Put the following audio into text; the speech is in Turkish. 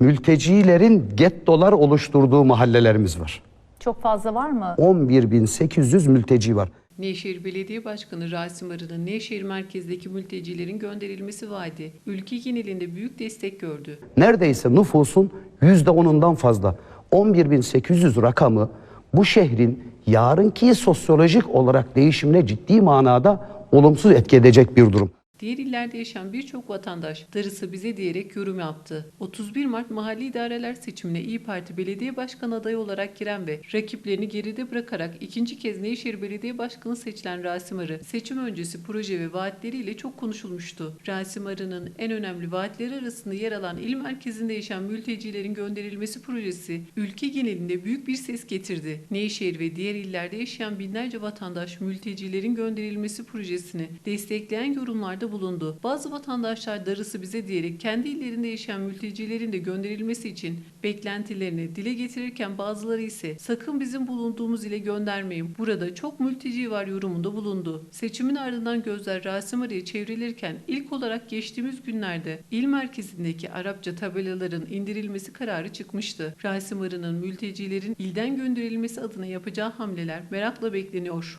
mültecilerin gettolar oluşturduğu mahallelerimiz var. Çok fazla var mı? 11.800 mülteci var. Nevşehir Belediye Başkanı Rasim Arı'nın Nevşehir merkezdeki mültecilerin gönderilmesi vaadi ülke genelinde büyük destek gördü. Neredeyse nüfusun %10'undan fazla. 11.800 rakamı bu şehrin yarınki sosyolojik olarak değişimine ciddi manada olumsuz etki edecek bir durum. Diğer illerde yaşayan birçok vatandaş darısı bize diyerek yorum yaptı. 31 Mart mahalli idareler seçimine İyi Parti belediye başkanı adayı olarak giren ve rakiplerini geride bırakarak ikinci kez Nevşehir Belediye Başkanı seçilen Rasim Arı, seçim öncesi proje ve vaatleriyle çok konuşulmuştu. Rasim Arı'nın en önemli vaatleri arasında yer alan il merkezinde yaşayan mültecilerin gönderilmesi projesi ülke genelinde büyük bir ses getirdi. Nevşehir ve diğer illerde yaşayan binlerce vatandaş mültecilerin gönderilmesi projesini destekleyen yorumlarda bulundu. Bazı vatandaşlar darısı bize diyerek kendi illerinde yaşayan mültecilerin de gönderilmesi için beklentilerini dile getirirken bazıları ise sakın bizim bulunduğumuz ile göndermeyin. Burada çok mülteci var yorumunda bulundu. Seçimin ardından gözler Rasim Arı'ya çevrilirken ilk olarak geçtiğimiz günlerde il merkezindeki Arapça tabelaların indirilmesi kararı çıkmıştı. Rasim Arı'nın mültecilerin ilden gönderilmesi adına yapacağı hamleler merakla bekleniyor.